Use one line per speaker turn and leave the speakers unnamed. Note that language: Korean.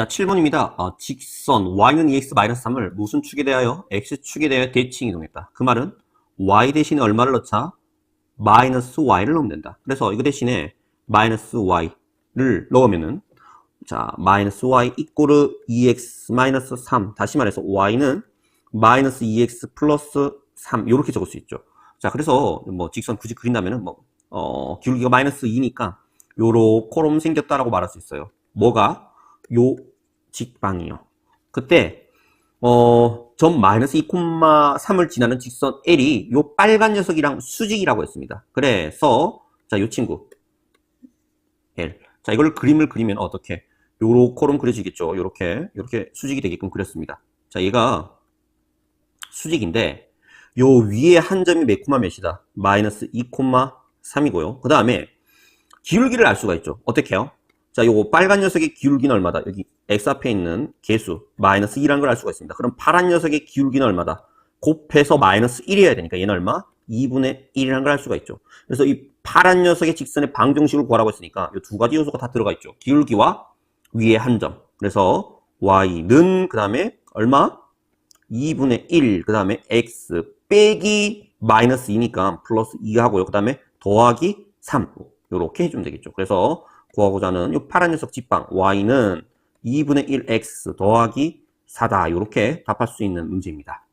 자, 7번입니다. 어, 직선 y는 2x-3을 무슨 축에 대하여 x축에 대하여 대칭 이동했다. 그 말은 y 대신에 얼마를 넣자? 마이너스 y를 넣으면 된다. 그래서 이거 대신에 마이너스 y를 넣으면은 자, 마이너스 y 이꼬르 2x 마이너스 3. 다시 말해서 y는 마이너스 2x 플러스 3 이렇게 적을 수 있죠. 자, 그래서 뭐 직선 굳이 그린다면은 뭐 어, 기울기가 마이너스 2니까 요렇게럼 생겼다라고 말할 수 있어요. 뭐가 요 직방이요. 그때 어, 점 마이너스 2,3을 지나는 직선 L이 요 빨간 녀석이랑 수직이라고 했습니다. 그래서 자, 요 친구 L. 자, 이걸 그림을 그리면 어떻게? 요렇게럼 그려지겠죠. 요렇게 요렇게 수직이 되게끔 그렸습니다. 자, 얘가 수직인데 요 위에 한 점이 몇 코마 몇이다? 마이너스 2,3이고요. 그 다음에 기울기를 알 수가 있죠. 어떻게 해요? 자, 요거 빨간 녀석의 기울기는 얼마다? 여기 x 앞에 있는 개수 마이너스 2라는 걸 알 수가 있습니다. 그럼 파란 녀석의 기울기는 얼마다? 곱해서 마이너스 1이어야 되니까 얘는 얼마? 2분의 1이라는 걸 알 수가 있죠. 그래서 이 파란 녀석의 직선의 방정식을 구하라고 했으니까 이 두 가지 요소가 다 들어가 있죠. 기울기와 위에 한 점. 그래서 y는 그 다음에 얼마? 2분의 1, 그 다음에 x 빼기 마이너스 2니까 플러스 2 하고요. 그 다음에 더하기 3. 요렇게 해주면 되겠죠. 그래서 구하고자 하는 이 파란 녀석 직방 y는 2분의 1x 더하기 4다. 요렇게 답할 수 있는 문제입니다.